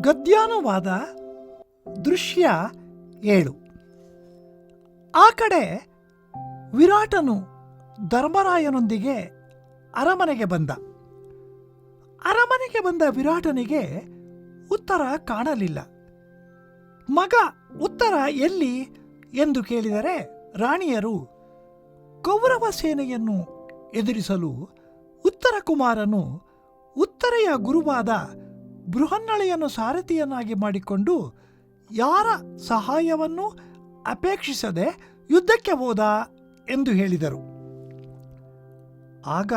ಗದ್ಯಾನುವಾದ ದೃಶ್ಯ ಏಳು. ಆ ಕಡೆ ವಿರಾಟನು ಧರ್ಮರಾಯನೊಂದಿಗೆ ಅರಮನೆಗೆ ಬಂದ. ಅರಮನೆಗೆ ಬಂದ ವಿರಾಟನಿಗೆ ಉತ್ತರ ಕಾಣಲಿಲ್ಲ. ಮಗ, ಉತ್ತರ ಎಲ್ಲಿ? ಎಂದು ಕೇಳಿದರೆ ರಾಣಿಯರು ಕೌರವ ಸೇನೆಯನ್ನು ಎದುರಿಸಲು ಉತ್ತರ ಕುಮಾರನು ಉತ್ತರೆಯ ಗುರುವಾದ ಬೃಹನ್ನಳೆಯನ್ನು ಸಾರಥಿಯನ್ನಾಗಿ ಮಾಡಿಕೊಂಡು ಯಾರ ಸಹಾಯವನ್ನು ಅಪೇಕ್ಷಿಸದೆ ಯುದ್ಧಕ್ಕೆ ಹೋದ ಎಂದು ಹೇಳಿದರು. ಆಗ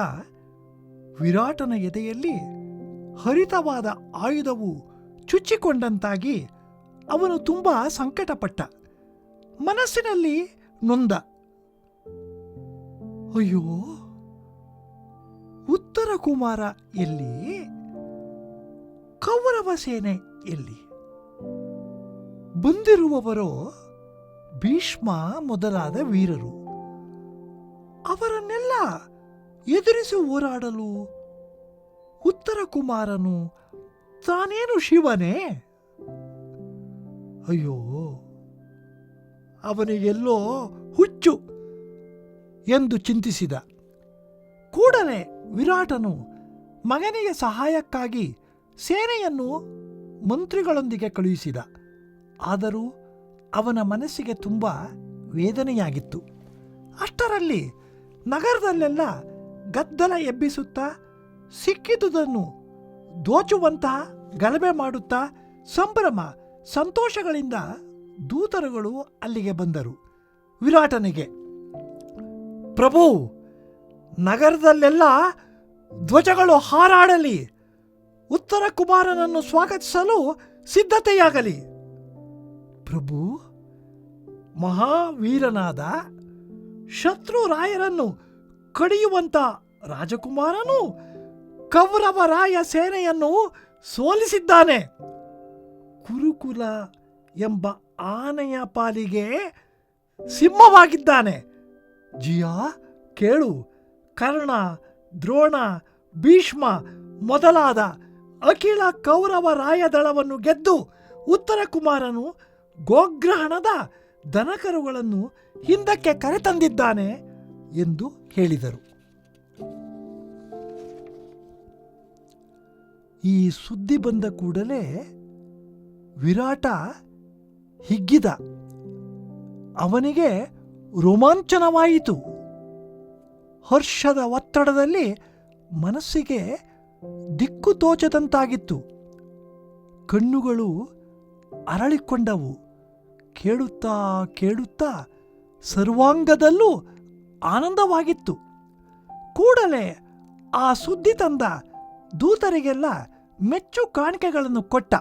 ವಿರಾಟನ ಎದೆಯಲ್ಲಿ ಹರಿತವಾದ ಆಯುಧವು ಚುಚ್ಚಿಕೊಂಡಂತಾಗಿ ಅವನು ತುಂಬ ಸಂಕಟಪಟ್ಟ. ಮನಸ್ಸಿನಲ್ಲಿ ನೊಂದ. ಅಯ್ಯೋ, ಉತ್ತರ ಕುಮಾರ ಎಲ್ಲಿ? ಕೌರವ ಸೇನೆ ಎಲ್ಲಿ? ಬಂದಿರುವವರು ಭೀಷ್ಮ ಮೊದಲಾದ ವೀರರು. ಅವರನ್ನೆಲ್ಲ ಎದುರಿಸಿ ಹೋರಾಡಲು ಉತ್ತರ ಕುಮಾರನು ತಾನೇನು ಶಿವನೇ? ಅಯ್ಯೋ ಅವನಿಗೆಲ್ಲೋ ಹುಚ್ಚು ಎಂದು ಚಿಂತಿಸಿದ. ಕೂಡಲೇ ವಿರಾಟನು ಮಗನಿಗೆ ಸಹಾಯಕ್ಕಾಗಿ ಸೇನೆಯನ್ನು ಮಂತ್ರಿಗಳೊಂದಿಗೆ ಕಳುಹಿಸಿದ. ಆದರೂ ಅವನ ಮನಸ್ಸಿಗೆ ತುಂಬ ವೇದನೆಯಾಗಿತ್ತು. ಅಷ್ಟರಲ್ಲಿ ನಗರದಲ್ಲೆಲ್ಲ ಗದ್ದಲ ಎಬ್ಬಿಸುತ್ತಾ, ಸಿಕ್ಕಿದುದನ್ನು ದೋಚುವಂತಹ ಗಲಭೆ ಮಾಡುತ್ತಾ, ಸಂಭ್ರಮ, ಸಂತೋಷಗಳಿಂದ ದೂತರುಗಳು ಅಲ್ಲಿಗೆ ಬಂದರು. ವಿರಾಟನಿಗೆ, ಪ್ರಭು, ನಗರದಲ್ಲೆಲ್ಲ ಧ್ವಜಗಳು ಹಾರಾಡಲಿ. ಉತ್ತರ ಕುಮಾರನನ್ನು ಸ್ವಾಗತಿಸಲು ಸಿದ್ಧತೆಯಾಗಲಿ. ಪ್ರಭು, ಮಹಾವೀರನಾದ ಶತ್ರು ರಾಯರನ್ನು ಕಡಿಯುವಂತ ರಾಜಕುಮಾರನು ಕೌರವರಾಯ ಸೇನೆಯನ್ನು ಸೋಲಿಸಿದ್ದಾನೆ. ಕುರುಕುಲ ಎಂಬ ಆನೆಯ ಪಾಲಿಗೆ ಸಿಂಹವಾಗಿದ್ದಾನೆ. ಜಿಯಾ, ಕೇಳು. ಕರ್ಣ, ದ್ರೋಣ, ಭೀಷ್ಮ ಮೊದಲಾದ ಅಖಿಲ ಕೌರವ ರಾಯದಳವನ್ನು ಗೆದ್ದು ಉತ್ತರ ಕುಮಾರನು ಗೋಗ್ರಹಣದ ದನಕರುಗಳನ್ನು ಹಿಂದಕ್ಕೆ ಕರೆತಂದಿದ್ದಾನೆ ಎಂದು ಹೇಳಿದರು. ಈ ಸುದ್ದಿ ಬಂದ ಕೂಡಲೇ ವಿರಾಟ ಹಿಗ್ಗಿದ. ಅವನಿಗೆ ರೋಮಾಂಚನವಾಯಿತು. ಹರ್ಷದ ಒತ್ತಡದಲ್ಲಿ ಮನಸ್ಸಿಗೆ ದಿಕ್ಕು ತೋಚದಂತಾಗಿತ್ತು. ಕಣ್ಣುಗಳು ಅರಳಿಕೊಂಡವು. ಕೇಳುತ್ತಾ ಕೇಳುತ್ತಾ ಸರ್ವಾಂಗದಲ್ಲೂ ಆನಂದವಾಗಿತ್ತು. ಕೂಡಲೇ ಆ ಸುದ್ದಿ ತಂದ ದೂತರಿಗೆಲ್ಲ ಮೆಚ್ಚು ಕಾಣಿಕೆಗಳನ್ನು ಕೊಟ್ಟ.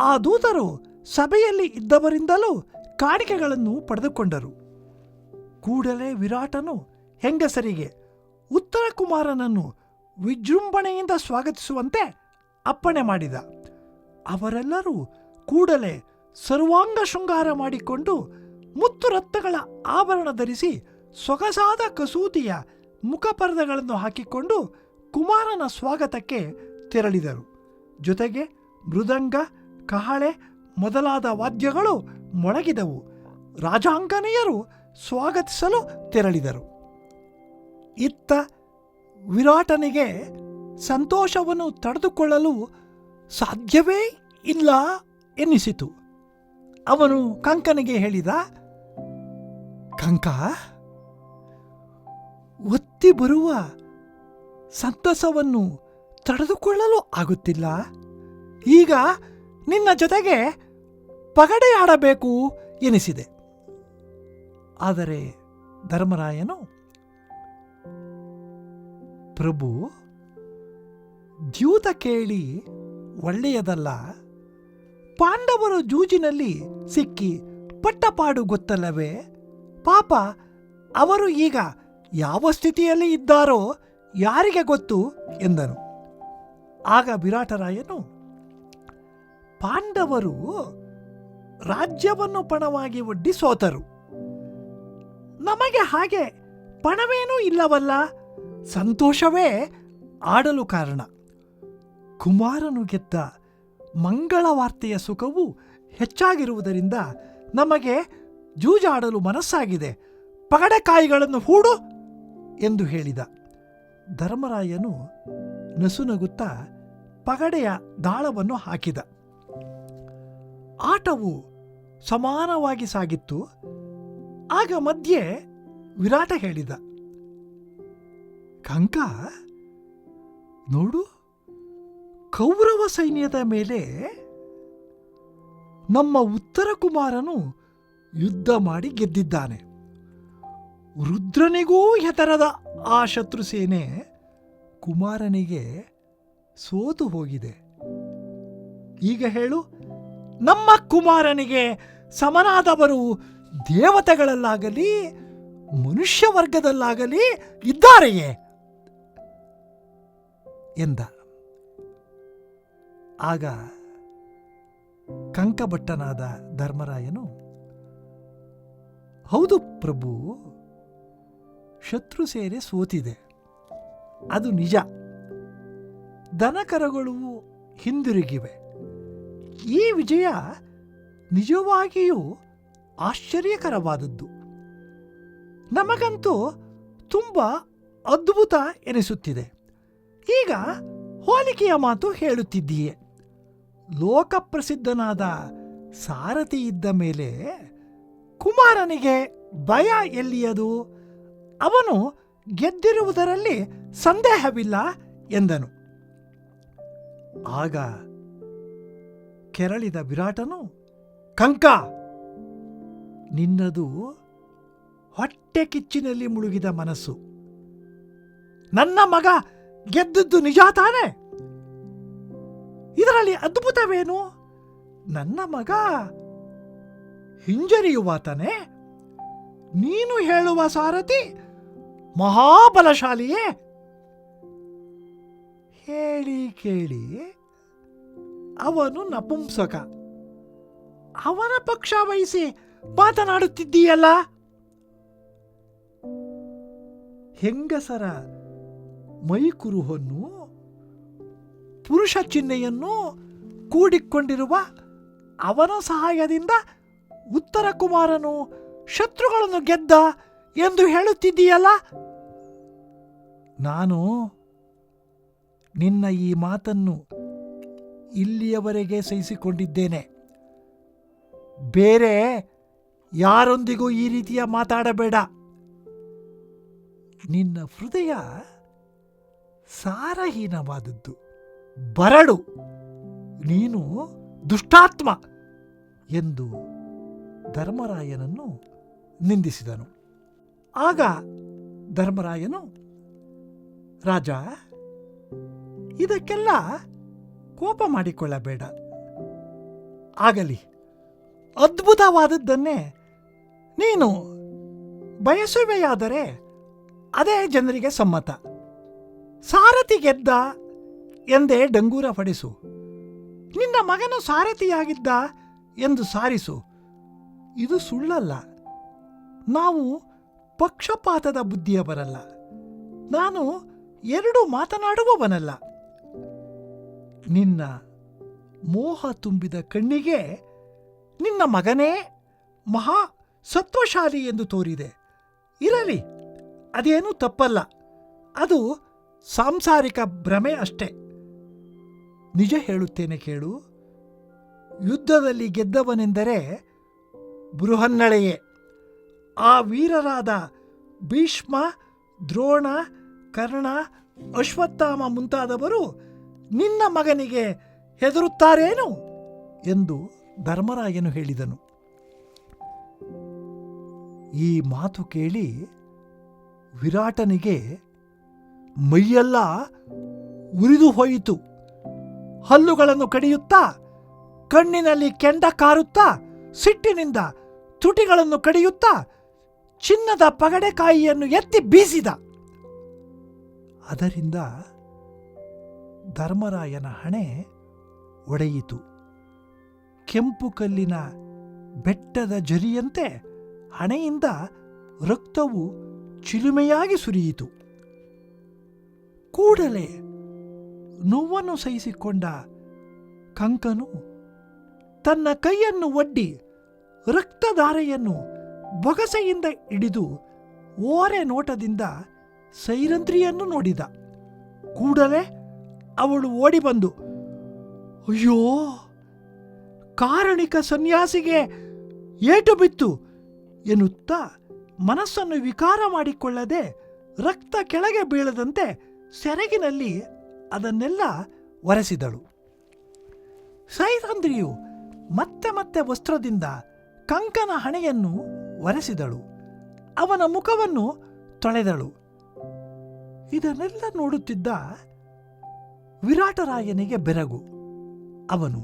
ಆ ದೂತರು ಸಭೆಯಲ್ಲಿ ಇದ್ದವರಿಂದಲೂ ಕಾಣಿಕೆಗಳನ್ನು ಪಡೆದುಕೊಂಡರು. ಕೂಡಲೇ ವಿರಾಟನು ಹೆಂಗಸರಿಗೆ ಉತ್ತರ ಕುಮಾರನನ್ನು ವಿಜೃಂಭಣೆಯಿಂದ ಸ್ವಾಗತಿಸುವಂತೆ ಅಪ್ಪಣೆ ಮಾಡಿದ. ಅವರೆಲ್ಲರೂ ಕೂಡಲೇ ಸರ್ವಾಂಗ ಶೃಂಗಾರ ಮಾಡಿಕೊಂಡು ಮುತ್ತು ರತ್ನಗಳ ಆಭರಣ ಧರಿಸಿ ಸೊಗಸಾದ ಕಸೂತಿಯ ಮುಖಪರ್ದಗಳನ್ನು ಹಾಕಿಕೊಂಡು ಕುಮಾರನ ಸ್ವಾಗತಕ್ಕೆ ತೆರಳಿದರು. ಜೊತೆಗೆ ಮೃದಂಗ, ಕಹಳೆ ಮೊದಲಾದ ವಾದ್ಯಗಳು ಮೊಳಗಿದವು ರಾಜಾಂಗನೆಯರು ಸ್ವಾಗತಿಸಲು ತೆರಳಿದರು. ಇತ್ತ ವಿರಾಟನಿಗೆ ಸಂತೋಷವನ್ನು ತಡೆದುಕೊಳ್ಳಲು ಸಾಧ್ಯವೇ ಇಲ್ಲ ಎನ್ನಿಸಿತು. ಅವನು ಕಂಕನಿಗೆ ಹೇಳಿದ, ಕಂಕ, ಒತ್ತಿ ಬರುವ ಸಂತಸವನ್ನು ತಡೆದುಕೊಳ್ಳಲು ಆಗುತ್ತಿಲ್ಲ. ಈಗ ನಿನ್ನ ಜೊತೆಗೆ ಪಗಡೆಯಾಡಬೇಕು, ಎನಿಸಿದೆ. ಆದರೆ ಧರ್ಮರಾಯನು ಪ್ರಭು, ದ್ಯೂತ ಕೇಳಿ ಒಳ್ಳೆಯದಲ್ಲ. ಪಾಂಡವರು ಜೂಜಿನಲ್ಲಿ ಸಿಕ್ಕಿ ಪಟ್ಟಪಾಡು ಗೊತ್ತಲ್ಲವೇ? ಪಾಪ, ಅವರು ಈಗ ಯಾವ ಸ್ಥಿತಿಯಲ್ಲಿ ಇದ್ದಾರೋ ಯಾರಿಗೆ ಗೊತ್ತು? ಎಂದನು ಆಗ ವಿರಾಟರಾಯನು, ಪಾಂಡವರು ರಾಜ್ಯವನ್ನು ಪಣವಾಗಿ ಒಡ್ಡಿ ಸೋತರು. ನಮಗೆ ಹಾಗೆ ಪಣವೇನೂ ಇಲ್ಲವಲ್ಲ? ಸಂತೋಷವೇ ಆಡಲು ಕಾರಣ. ಕುಮಾರನು ಗೆದ್ದ ಮಂಗಳ ವಾರ್ತೆಯ ಸುಖವು ಹೆಚ್ಚಾಗಿರುವುದರಿಂದ ನಮಗೆ ಜೂಜಾಡಲು ಮನಸ್ಸಾಗಿದೆ. ಪಗಡೆಕಾಯಿಗಳನ್ನು ಹೂಡು ಎಂದು ಹೇಳಿದ. ಧರ್ಮರಾಯನು ನಸುನಗುತ್ತಾ ಪಗಡೆಯ ದಾಳವನ್ನು ಹಾಕಿದ. ಆಟವು ಸಮಾನವಾಗಿ ಸಾಗಿತ್ತು. ಆಗ ಮಧ್ಯೆ ವಿರಾಟ ಹೇಳಿದ. ಕಂಕ? ನೋಡು, ಕೌರವ ಸೈನ್ಯದ ಮೇಲೆ ನಮ್ಮ ಉತ್ತರ ಕುಮಾರನು ಯುದ್ಧ ಮಾಡಿ ಗೆದ್ದಿದ್ದಾನೆ. ರುದ್ರನಿಗೂ ಹೆತರದ ಆ ಶತ್ರು ಸೇನೆ ಕುಮಾರನಿಗೆ ಸೋತು ಹೋಗಿದೆ. ಈಗ ಹೇಳು, ನಮ್ಮ ಕುಮಾರನಿಗೆ ಸಮನಾದವರು ದೇವತೆಗಳಲ್ಲಾಗಲಿ, ಮನುಷ್ಯ ವರ್ಗದಲ್ಲಾಗಲಿ ಇದ್ದಾರೆಯೇ? ಎಂದ. ಆಗ ಕಂಕಭಟ್ಟನಾದ ಧರ್ಮರಾಯನು, ಹೌದು ಪ್ರಭು, ಶತ್ರು ಸೇನೆ ಸೋತಿದೆ. ಅದು ನಿಜ. ದನಕರಗಳು ಹಿಂದಿರುಗಿವೆ. ಈ ವಿಜಯ ನಿಜವಾಗಿಯೂ ಆಶ್ಚರ್ಯಕರವಾದದ್ದು. ನಮಗಂತೂ ತುಂಬ ಅದ್ಭುತ ಎನಿಸುತ್ತಿದೆ. ಈಗ ಹೋಲಿಕೆಯ ಮಾತು ಹೇಳುತ್ತಿದ್ದೀಯೆ. ಲೋಕಪ್ರಸಿದ್ಧನಾದ ಸಾರಥಿ ಇದ್ದ ಮೇಲೆ ಕುಮಾರನಿಗೆ ಭಯ ಎಲ್ಲಿಯದು? ಅವನು ಗೆದ್ದಿರುವುದರಲ್ಲಿ ಸಂದೇಹವಿಲ್ಲ ಎಂದನು. ಆಗ ಕೆರಳಿದ ವಿರಾಟನು, ಕಂಕ, ನಿನ್ನದು ಹೊಟ್ಟೆ ಕಿಚ್ಚಿನಲ್ಲಿ ಮುಳುಗಿದ ಮನಸ್ಸು. ನನ್ನ ಮಗ ಗೆದ್ದದ್ದು ನಿಜ ತಾನೆ? ಇದರಲ್ಲಿ ಅದ್ಭುತವೇನು? ನನ್ನ ಮಗ ಹಿಂಜರಿಯುವಾತನೇ ನೀನು ಹೇಳುವ ಸಾರಥಿ ಮಹಾಬಲಶಾಲಿಯೇ? ಹೇಳಿ ಕೇಳಿ, ಅವನು ನಪುಂಸಕ. ಅವನ ಪಕ್ಷ ವಹಿಸಿ ಮಾತನಾಡುತ್ತಿದ್ದೀಯಲ್ಲ? ಹೆಂಗಸರ ಮೈಕುರುಹನ್ನು ಪುರುಷ ಚಿಹ್ನೆಯನ್ನು ಕೂಡಿಕೊಂಡಿರುವ ಅವನ ಸಹಾಯದಿಂದ ಉತ್ತರ ಕುಮಾರನು ಶತ್ರುಗಳನ್ನು ಗೆದ್ದ ಎಂದು ಹೇಳುತ್ತಿದ್ದೀಯಲ್ಲ? ನಾನು ನಿನ್ನ ಈ ಮಾತನ್ನು ಇಲ್ಲಿಯವರೆಗೆ ಸಹಿಸಿಕೊಂಡಿದ್ದೇನೆ. ಬೇರೆ ಯಾರೊಂದಿಗೂ ಈ ರೀತಿಯ ಮಾತಾಡಬೇಡ. ನಿನ್ನ ಹೃದಯ ಸಾರಹೀನವಾದದ್ದು. ಬರಡು, ನೀನು ದುಷ್ಟಾತ್ಮ ಎಂದು ಧರ್ಮರಾಯನನ್ನು ನಿಂದಿಸಿದನು. ಆಗ ಧರ್ಮರಾಯನು, ರಾಜ, ಇದಕ್ಕೆಲ್ಲ ಕೋಪ ಮಾಡಿಕೊಳ್ಳಬೇಡ. ಆಗಲಿ, ಅದ್ಭುತವಾದದ್ದನ್ನೇ ನೀನು ಬಯಸುವೆಯಾದರೆ ಅದೇ ಜನರಿಗೆ ಸಮ್ಮತ. ಸಾರಥಿ ಗೆದ್ದ ಎಂದೇ ಡಂಗೂರ ಪಡಿಸು. ನಿನ್ನ ಮಗನು ಸಾರಥಿಯಾಗಿದ್ದ ಎಂದು ಸಾರಿಸು. ಇದು ಸುಳ್ಳಲ್ಲ. ನಾವು ಪಕ್ಷಪಾತದ ಬುದ್ಧಿಯವರಲ್ಲ. ನಾನು ಎರಡು ಮಾತನಾಡುವವನಲ್ಲ. ನಿನ್ನ ಮೋಹ ತುಂಬಿದ ಕಣ್ಣಿಗೆ ನಿನ್ನ ಮಗನೇ ಮಹಾ ಸತ್ವಶಾಲಿ ಎಂದು ತೋರಿದೆ. ಇರಲಿ, ಅದೇನೂ ತಪ್ಪಲ್ಲ. ಅದು ಸಾಂಸಾರಿಕ ಭ್ರಮೆ ಅಷ್ಟೆ. ನಿಜ ಹೇಳುತ್ತೇನೆ ಕೇಳು, ಯುದ್ಧದಲ್ಲಿ ಗೆದ್ದವನೆಂದರೆ ಬೃಹನ್ನಳೆಯೇ. ಆ ವೀರರಾದ ಭೀಷ್ಮ, ದ್ರೋಣ, ಕರ್ಣ, ಅಶ್ವತ್ಥಾಮ ಮುಂತಾದವರು ನಿನ್ನ ಮಗನಿಗೆ ಹೆದರುತ್ತಾರೇನು? ಎಂದು ಧರ್ಮರಾಯನು ಹೇಳಿದನು. ಈ ಮಾತು ಕೇಳಿ ವಿರಾಟನಿಗೆ ಮೈಯೆಲ್ಲ ಉರಿದು ಹೋಯಿತು. ಹಲ್ಲುಗಳನ್ನು ಕಡಿಯುತ್ತಾ, ಕಣ್ಣಿನಲ್ಲಿ ಕೆಂಡ ಕಾರುತ್ತಾ, ಸಿಟ್ಟಿನಿಂದ ತುಟಿಗಳನ್ನು ಕಡಿಯುತ್ತಾ, ಚಿನ್ನದ ಪಗಡೆಕಾಯಿಯನ್ನು ಎತ್ತಿ ಬೀಸಿದ. ಅದರಿಂದ ಧರ್ಮರಾಯನ ಹಣೆ ಒಡೆಯಿತು. ಕೆಂಪು ಕಲ್ಲಿನ ಬೆಟ್ಟದ ಜರಿಯಂತೆ ಹಣೆಯಿಂದ ರಕ್ತವು ಚಿಲುಮೆಯಾಗಿ ಸುರಿಯಿತು. ಕೂಡಲೇ ನೋವನ್ನು ಸಹಿಸಿಕೊಂಡ ಕಂಕನು ತನ್ನ ಕೈಯನ್ನು ಒಡ್ಡಿ ರಕ್ತಧಾರೆಯನ್ನು ಬೊಗಸೆಯಿಂದ ಹಿಡಿದು ಓರೆ ನೋಟದಿಂದ ಸೈರಂಧ್ರಿಯನ್ನು ನೋಡಿದ. ಕೂಡಲೇ ಅವಳು ಓಡಿ ಬಂದು, ಅಯ್ಯೋ! ಕಾರಣಿಕ ಸನ್ಯಾಸಿಗೆ ಏಟು ಬಿತ್ತು ಎನ್ನುತ್ತಾ ಮನಸ್ಸನ್ನು ವಿಕಾರ ಮಾಡಿಕೊಳ್ಳದೆ ರಕ್ತ ಕೆಳಗೆ ಬೀಳದಂತೆ ಸೆರಗಿನಲ್ಲಿ ಅದನ್ನೆಲ್ಲ ಒರೆಸಿದಳು. ಸೈರಂದ್ರಿಯು ಮತ್ತೆ ಮತ್ತೆ ವಸ್ತ್ರದಿಂದ ಕಂಕನ ಹಣೆಯನ್ನು ಒರೆಸಿದಳು. ಅವನ ಮುಖವನ್ನು ತೊಳೆದಳು. ಇದನ್ನೆಲ್ಲ ನೋಡುತ್ತಿದ್ದ ವಿರಾಟರಾಯನಿಗೆ ಬೆರಗು. ಅವನು,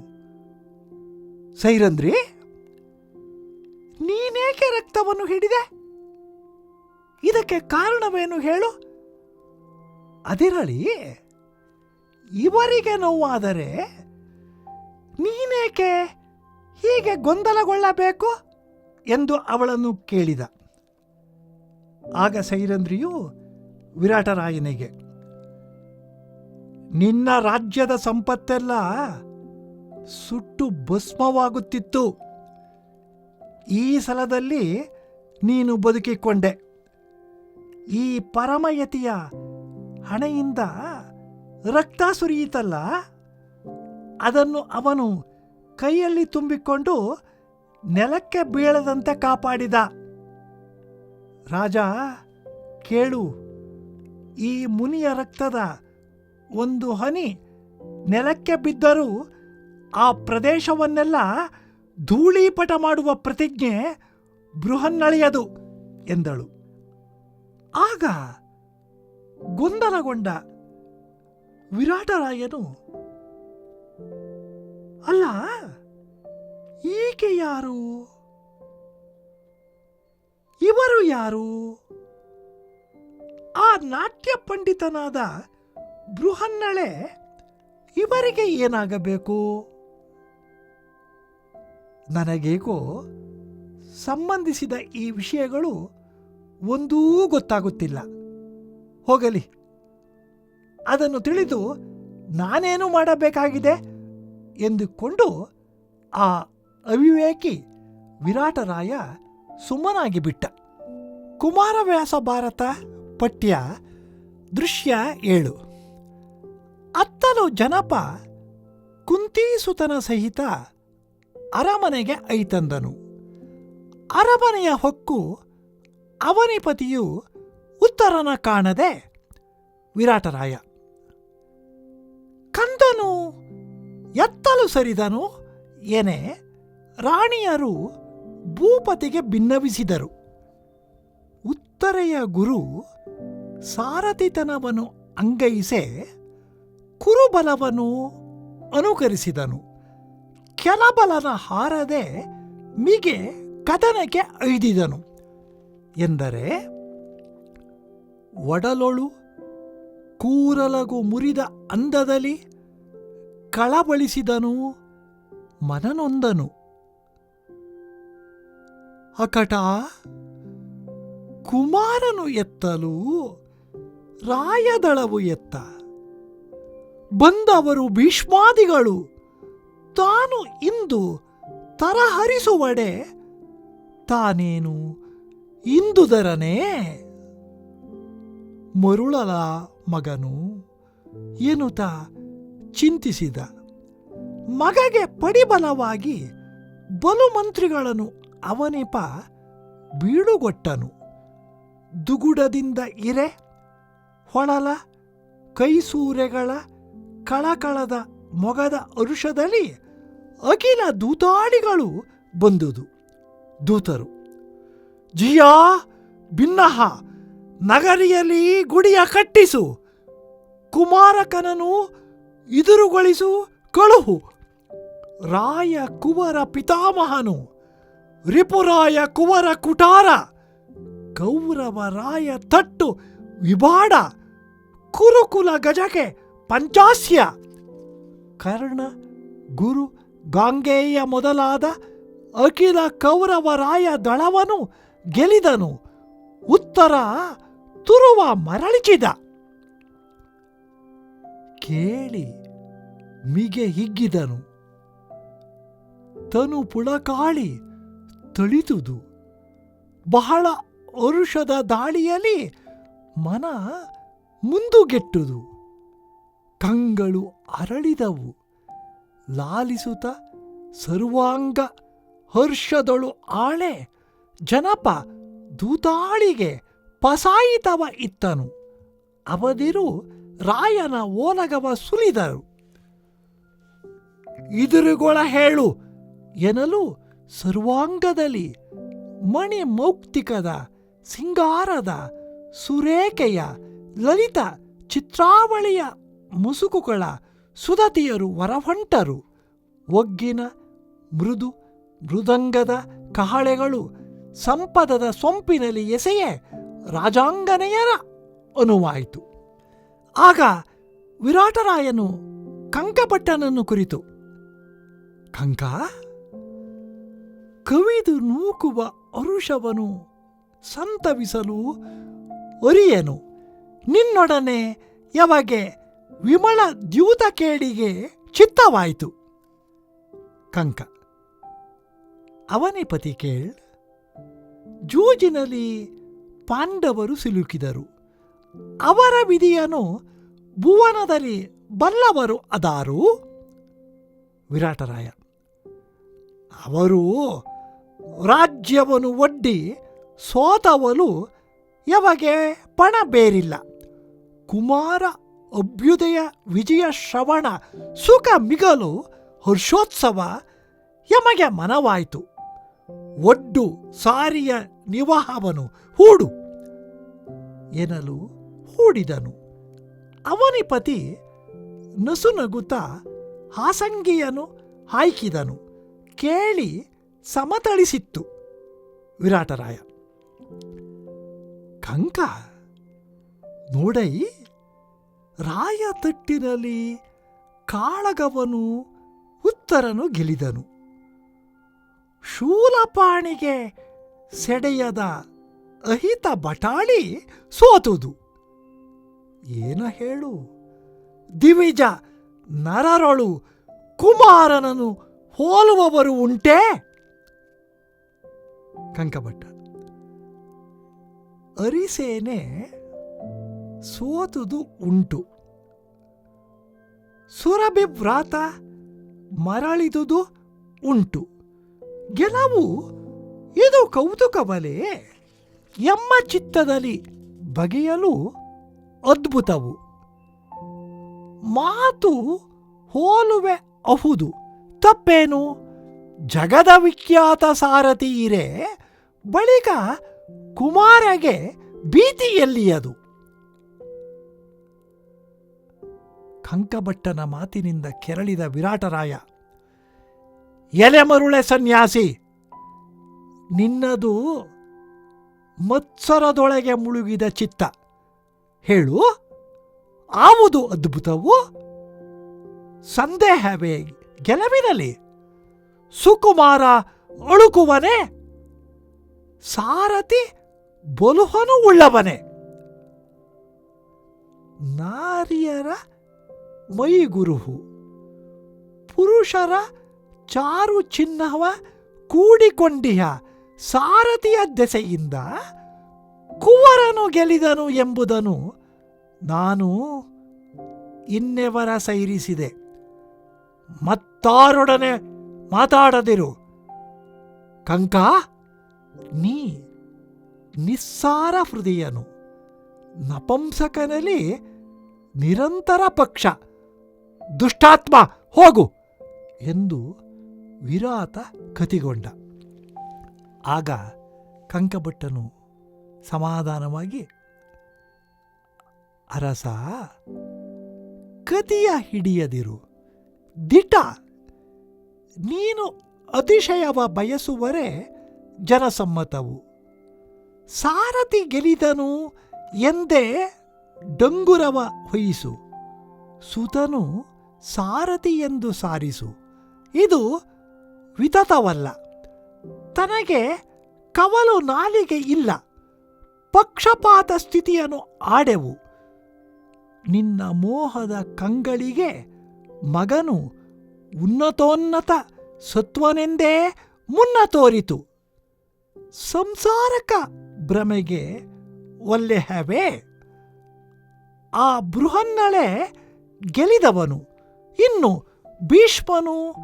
ಸೈರಂದ್ರಿ, ನೀನೇಕೆ ರಕ್ತವನ್ನು ಹಿಡಿದೆ? ಇದಕ್ಕೆ ಕಾರಣವೇನು ಹೇಳು? ಅದಿರಲಿ, ಇವರಿಗೆ ನೋವಾದರೆ ನೀನೇಕೆ ಹೀಗೆ ಗೊಂದಲಗೊಳ್ಳಬೇಕು ಎಂದು ಅವಳನ್ನು ಕೇಳಿದ. ಆಗ ಸೈರಂದ್ರಿಯು ವಿರಾಟರಾಯನಿಗೆ, ನಿನ್ನ ರಾಜ್ಯದ ಸಂಪತ್ತೆಲ್ಲ ಸುಟ್ಟು ಭಸ್ಮವಾಗುತ್ತಿತ್ತು. ಈ ಸಲದಲ್ಲಿ ನೀನು ಬದುಕಿಕೊಂಡೆ. ಈ ಪರಮಯತಿಯ ಹಣೆಯಿಂದ ರಕ್ತ ಸುರಿಯಿತಲ್ಲ? ಅದನ್ನು ಅವನು ಕೈಯಲ್ಲಿ ತುಂಬಿಕೊಂಡು ನೆಲಕ್ಕೆ ಬೀಳದಂತೆ ಕಾಪಾಡಿದ. ರಾಜ, ಕೇಳು, ಈ ಮುನಿಯ ರಕ್ತದ ಒಂದು ಹನಿ ನೆಲಕ್ಕೆ ಬಿದ್ದರೂ ಆ ಪ್ರದೇಶವನ್ನೆಲ್ಲ ಧೂಳೀಪಟ ಮಾಡುವ ಪ್ರತಿಜ್ಞೆ ಬೃಹನ್ನಳೆಯದು, ಎಂದಳು. ಆಗ ಗೊಂದಲಗೊಂಡ ವಿರಾಟರಾಯನು ಅಲ್ಲ, ಈಕೆ ಯಾರು? ಇವರು ಯಾರು? ಆ ನಾಟ್ಯ ಪಂಡಿತನಾದ ಬೃಹನ್ನಳೆ, ಇವರಿಗೆ ಏನಾಗಬೇಕು? ನನಗೇಗೋ ಸಂಬಂಧಿಸಿದ ಈ ವಿಷಯಗಳು ಒಂದೂ ಗೊತ್ತಾಗುತ್ತಿಲ್ಲ. ಹೋಗಲಿ. ಅದನ್ನು ತಿಳಿದು ನಾನೇನು ಮಾಡಬೇಕಾಗಿದೆ ಎಂದುಕೊಂಡು ಆ ಅವಿವೇಕಿ ವಿರಾಟರಾಯ ಸುಮ್ಮನಾಗಿ ಬಿಟ್ಟ ಕುಮಾರವ್ಯಾಸ ಭಾರತ ಪಠ್ಯ ದೃಶ್ಯ ಏಳು. ಅತ್ತಲು ಜನಪ ಕುಂತೀಸುತನ ಸಹಿತ ಅರಮನೆಗೆ ಐತಂದನು. ಅರಮನೆಯ ಹೊಕ್ಕು ಅವನಿಪತಿಯು ಉತ್ತರನ ಕಾಣದೆ ವಿರಾಟರಾಯ. ಕಂದನು, ಎತ್ತಲು ಸರಿದನು ಏನೆ? ರಾಣಿಯರು ಭೂಪತಿಗೆ ಭಿನ್ನವಿಸಿದರು ಉತ್ತರೆಯ ಗುರು ಸಾರಥಿತನವನ್ನು ಅಂಗೈಸೆ ಕುರುಬಲವನ್ನು ಅನುಕರಿಸಿದನು. ಕೆಲಬಲನ ಹಾರದೆ ಮಿಗೆ ಕದನಕ್ಕೆ ಐದಿದನು ಎಂದರೆ ಒಡಲೊಳು ಕೂರಲಗು ಮುರಿದ ಅಂದದಲ್ಲಿ ಕಳಬಳಿಸಿದನು ಮನನೊಂದನು. ಅಕಟ ಕುಮಾರನು ಎತ್ತಲು ರಾಯದಳವು ಎತ್ತ. ಬಂದವರು ಭೀಷ್ಮಾದಿಗಳು ತಾನು ಇಂದು ತರಹರಿಸುವಡೆ ತಾನೇನು ಇಂದುದರನೇ? ಮರುಳಲ ಮಗನು. ಎನ್ನುತ್ತ ಚಿಂತಿಸಿದ. ಮಗಗೆ ಪಡಿಬಲವಾಗಿ ಬಲು ಮಂತ್ರಿಗಳನ್ನು ಅವನಿಪ ಬೀಳುಗೊಟ್ಟನು. ದುಗುಡದಿಂದ ಇರೆ, ಹೊಳಲ, ಕೈಸೂರೆಗಳ ಕಳಕಳದ ಮೊಗದ ಅರುಷದಲ್ಲಿ ಅಖಿಲ ದೂತಾಳಿಗಳು ಬಂದುದು. ದೂತರು, ಜಿಯಾ ಭಿನ್ನಹ ನಗರಿಯಲ್ಲಿ ಗುಡಿಯ ಕಟ್ಟಿಸು ಕುಮಾರಕನನು ಇದುರುಗೊಳಿಸು, ಕಳುಹು. ರಾಯ ಕುವರ ಪಿತಾಮಹನು, ರಿಪುರಾಯ ಕುವರ ಕುಟಾರ, ಕೌರವ ರಾಯ ತಟ್ಟು ವಿಬಾಡ ಕುರುಕುಲ ಗಜಕೆ ಪಂಚಾಸ್ಯ. ಕರ್ಣ, ಗುರು, ಗಾಂಗೇಯ ಮೊದಲಾದ ಅಖಿಲ ಕೌರವ ರಾಯ ದಳವನು ಗೆಲಿದನು. ಉತ್ತರ ತುರುವ ಮರಳಿಚಿದ ಕೇಳಿ ಮಿಗೆ ಹಿಗ್ಗಿದನು. ತನು ಪುಳಕಾಳಿ ತಳಿದುದು ಬಹಳ ವರುಷದ ದಾಳಿಯಲ್ಲಿ ಮನ ಮುಂದುಗೆಟ್ಟುದು. ಕಂಗಳು ಅರಳಿದವು. ಲಾಲಿಸುತ ಸರ್ವಾಂಗ ಹರ್ಷದೊಳು ಆಳೆ, ಜನಪ ದೂತಾಳಿಗೆ ಪಸಾಯಿತವ ಇತ್ತನು. ಅವದಿರು ರಾಯನ ಓಲಗವ ಸುಲಿದರು. ಇದುರುಗೊಳ ಹೇಳು, ಎನಲು ಸರ್ವಾಂಗದಲ್ಲಿ ಮಣಿಮೌಕ್ತಿಕದ, ಸಿಂಗಾರದ, ಸುರೇಖೆಯ, ಲಲಿತ ಚಿತ್ರಾವಳಿಯ ಮುಸುಕುಗಳ ಸುದತಿಯರು ಹೊರಹೊಂಟರು ಒಗ್ಗಿನ, ಮೃದು, ಮೃದಂಗದ ಕಹಳೆಗಳು ಸಂಪದದ ಸೊಂಪಿನಲ್ಲಿ ಎಸೆಯೇ ರಾಜಾಂಗನೆಯರ ಅನುವಾಯಿತು. ಆಗ ವಿರಾಟರಾಯನು ಕಂಕಭಟ್ಟನನ್ನು ಕುರಿತು, ಕಂಕ, ಕವಿದು ನೂಕುವ ಅರುಷವನು ಸಂತವಿಸಲು ಒರಿಯನು ನಿನ್ನೊಡನೆ ಯವಗೆ ವಿಮಳ ದ್ಯೂತ ಕೇಡಿಗೆ ಚಿತ್ತವಾಯಿತು. ಕಂಕ, ಅವನಿಪತಿ ಕೇಳ್, ಜೂಜಿನಲ್ಲಿ ಪಾಂಡವರು ಸಿಲುಕಿದರು. ಅವರ ವಿಧಿಯನ್ನು ಭುವನದಲ್ಲಿ ಬಲ್ಲವರು ಅದಾರು? ವಿರಾಟರಾಯ, ಅವರು ರಾಜ್ಯವನ್ನು ಒಡ್ಡಿ ಸೋತವಲು ಯವಗೆ ಪಣ ಬೇರಿಲ್ಲ. ಕುಮಾರ ಅಭ್ಯುದಯ ವಿಜಯ ಶ್ರವಣ ಸುಖ ಮಿಗಲು ಹರ್ಷೋತ್ಸವ ಯಮಗೆ ಮನವಾಯಿತು. ಒಡ್ಡು ಸಾರಿಯ ನಿವಾಹವನು, ಹೂಡು. ಎನ್ನಲು ಹೂಡಿದನು. ಅವನಿಪತಿ ನಸುನಗುತ್ತ ಹಾಸಂಗಿಯನು ಹಾಯ್ಕಿದನು. ಕೇಳಿ ಸಮತಳಿಸಿತ್ತು ವಿರಾಟರಾಯ. ಕಂಕ, ನೋಡೈ, ರಾಯ ತಟ್ಟಿನಲ್ಲಿ ಕಾಳಗವನು ಉತ್ತರನು ಗೆಲಿದನು ಶೂಲಪಾಣಿಗೆ ಸೆಡೆಯದ ಅಹಿತ ಬಟಾಳಿ ಸೋತುದು. ಏನ ಹೇಳು? ದಿವಿಜ ನರರೊಳು ಕುಮಾರನನು ಹೋಲುವವರು ಉಂಟೇ? ಕಂಕಭಟ್ಟ. ಅರಿಸೇನೆ ಸೋತುದು ಉಂಟು. ಸುರಭಿವ್ರಾತ ಮರಳಿದುದು ಉಂಟು. ಗೆಲವು ಇದು ಕೌತುಕಬಲೆ ಎಮ್ಮ ಚಿತ್ತದಲ್ಲಿ ಬಗೆಯಲು ಅದ್ಭುತವು. ಮಾತು ಹೋಲುವೆ ಅಹುದು. ತಪ್ಪೇನು? ಜಗದ ವಿಖ್ಯಾತ ಸಾರಥಿ ಇರೆ. ಬಳಿಕ ಕುಮಾರಗೆ ಭೀತಿಯಲ್ಲಿಯದು ಕಂಕಭಟ್ಟನ ಮಾತಿನಿಂದ ಕೆರಳಿದ ವಿರಾಟರಾಯ, ಎಲೆಮರುಳೆ ಸನ್ಯಾಸಿ ನಿನ್ನದು ಮತ್ಸರದೊಳಗೆ ಮುಳುಗಿದ ಚಿತ್ತ. ಹೇಳು, ಆವುದು ಅದ್ಭುತವು? ಸಂದೇಹವೇ ಗೆಲುವಿನಲ್ಲಿ? ಸುಕುಮಾರ ಅಳುಕುವನೇ? ಸಾರಥಿ ಬಲುಹನು ಉಳ್ಳವನೆ? ನಾರಿಯರ ಮೈಗುರುಹು, ಪುರುಷರ ಚಾರು ಚಿನ್ನವ ಕೂಡಿಕೊಂಡಿಹ. ಸಾರಥಿಯ ದೆಸೆಯಿಂದ ಕುವರನು ಗೆಲಿದನು ಎಂಬುದನ್ನು ನಾನು ಇನ್ನೆವರ ಸೈರಿಸಿದೆ. ಮತ್ತಾರೊಡನೆ ಮಾತಾಡದಿರು. ಕಂಕ, ನೀ ನಿಸ್ಸಾರ ಹೃದಯನು. ನಪಂಸಕನಲ್ಲಿ ನಿರಂತರ ಪಕ್ಷ. ದುಷ್ಟಾತ್ಮ, ಹೋಗು ಎಂದು ವಿರಾತ ಕತಿಗೊಂಡ. ಆಗ ಕಂಕಭಟ್ಟನು ಸಮಾಧಾನವಾಗಿ, ಅರಸ ಕತಿಯ ಹಿಡಿಯದಿರು. ದಿಟ. ನೀನು ಅತಿಶಯವ ಬಯಸುವರೆ ಜನಸಮ್ಮತವು. ಸಾರಥಿ ಗೆಲಿದನು ಎಂದೇ ಡಂಗುರವ ಹೊಯಿಸು. ಸುತನು ಸಾರಥಿ ಎಂದು ಸಾರಿಸು. ಇದು ವಿತತವಲ್ಲ. ತನಗೆ ಕವಲು ನಾಲಿಗೆ ಇಲ್ಲ. ಪಕ್ಷಪಾತ ಸ್ಥಿತಿಯನ್ನು ಆಡೆವು. ನಿನ್ನ ಮೋಹದ ಕಂಗಳಿಗೆ ಮಗನು ಉನ್ನತೋನ್ನತ ಸತ್ವನೆಂದೇ ಮುನ್ನ ತೋರಿತು. ಸಂಸಾರಕ ಭ್ರಮೆಗೆ ಒಲ್ಲೆಹವೇ. ಆ ಬೃಹನ್ನಳೆ ಗೆಲಿದವನು. ಇನ್ನು ಭೀಷ್ಮನು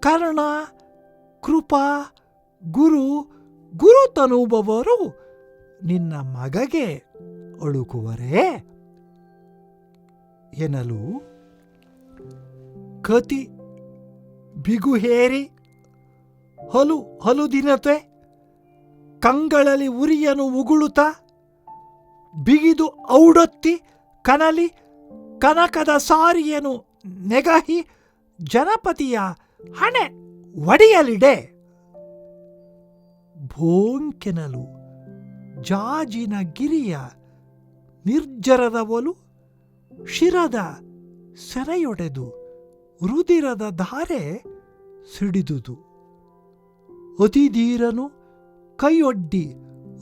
ಕರ್ಣ, ಕೃಪ ಗುರು, ಗುರುತನುಭವರು ನಿನ್ನ ಮಗಗೆ ಅಳುಕುವರೇ? ಎನ್ನಲು ಕತಿ ಬಿಗುಹೇರಿ ಹಲು ಹಲು ದಿನತೆ ಕಂಗಳಲ್ಲಿ ಉರಿಯನು ಉಗುಳುತ್ತ ಬಿಗಿದು ಔಡೊತ್ತಿ ಕನಲಿ ಕನಕದ ಸಾರಿಯನು ನೆಗಹಿ ಜನಪತಿಯ ಹಣೆ ಒಡೆಯಲಿಡೆ. ಭೋಂಕೆನಲು, ಜಾಜಿನ ಗಿರಿಯ ನಿರ್ಜರದ ಒಲು, ಶಿರದ ಸೆರೆಯೊಡೆದು ರುದಿರದ ಧಾರೆ ಸಿಡಿದುದು. ಅತಿಧೀರನು ಕೈಯೊಡ್ಡಿ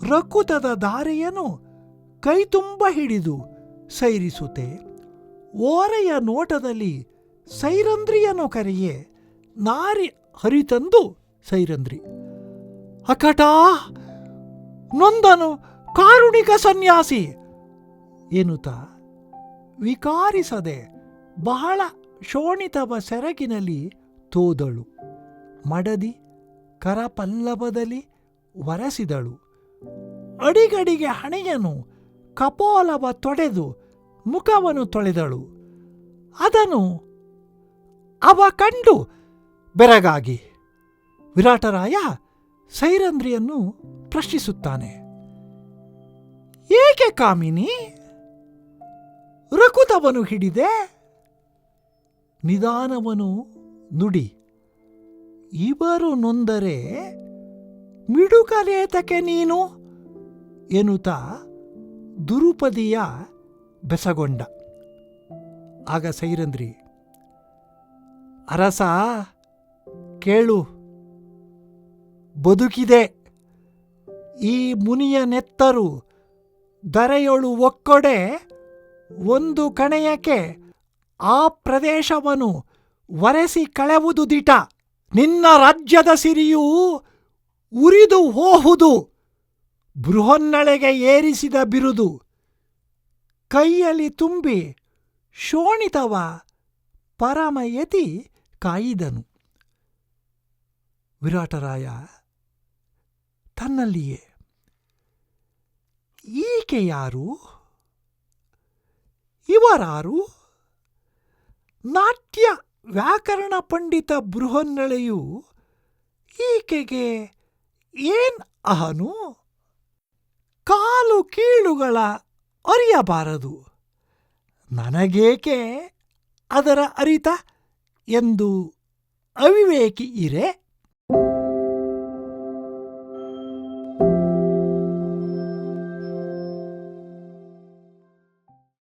ರಕುತದ ಧಾರೆಯನು ಕೈತುಂಬ ಹಿಡಿದು ಸೈರಿಸುತ್ತೆ ಓರೆಯ ನೋಟದಲ್ಲಿ ಸೈರಂದ್ರಿಯನು ಕರೆಯೇ ನಾರಿ ಹರಿತಂದು ಸೈರಂದ್ರಿ ಅಕಟ, ನೊಂದನು ಕಾರುಣಿಕ ಸನ್ಯಾಸಿ ಎನ್ನುತ್ತ ವಿಕಾರಿಸದೆ ಬಹಳ ಶೋಣಿತವ ಸೆರಗಿನಲ್ಲಿ ತೋದಳು. ಮಡದಿ ಕರಪಲ್ಲವದಲ್ಲಿ ವರಸಿದಳು ಅಡಿಗಡಿಗೆ ಹಣೆಯನು ಕಪೋಲವ ತೊಡೆದು ಮುಖವನ್ನು ತೊಳೆದಳು. ಅದನ್ನು ಅವ ಕಂಡು ಬೆರಗಾಗಿ, ವಿರಾಟರಾಯ ಸೈರಂದ್ರಿಯನ್ನು ಪ್ರಶ್ನಿಸುತ್ತಾನೆ. ಏಕೆ ಕಾಮಿನಿ? ರಕುತವನು ಹಿಡಿದೆ. ನಿಧಾನವನು ನುಡಿ. ಇವರು ನೊಂದರೆ ಮಿಡುಕಲೇತಕ್ಕೆ ನೀನು? ಎನ್ನುತ್ತಾ ದುರುಪದಿಯ ಬೆಸಗೊಂಡ. ಆಗ ಸೈರಂದ್ರಿ ಅರಸ, ಕೇಳು. ಬದುಕಿದೆ. ಈ ಮುನಿಯ ನೆತ್ತರು ದರೆಯೊಳು ಒಕ್ಕೊಡೆ, ಒಂದು ಕಣೆಯಕೆ ಆ ಪ್ರದೇಶವನ್ನು ಒರೆಸಿ ಕಳೆವುದು ದಿಟ. ನಿನ್ನ ರಾಜ್ಯದ ಸಿರಿಯು ಉರಿದು ಹೋಹುದು, ಬೃಹನ್ನಳೆಗೆ ಏರಿಸಿದ ಬಿರುದು. ಕೈಯಲ್ಲಿ ತುಂಬಿ ಶೋಣಿತವ ಪರಮಯತಿ ಕಾಯಿದನು. ವಿರಾಟರಾಯ ತನ್ನಲ್ಲಿಯೇ. ಈಕೆ ಯಾರು? ಇವರಾರು? ನಾಟ್ಯ ವ್ಯಾಕರಣ ಪಂಡಿತ ಬೃಹನ್ನಳೆಯು ಈಕೆಗೆ ಏನ್ ಅಹನು? ಕಾಲು ಕೀಳುಗಳ ಅರಿಯಬಾರದು. ನನಗೇಕೆ ಅದರ ಅರಿತ ಎಂದು ಅವಿವೇಕಿ ಇರೆ?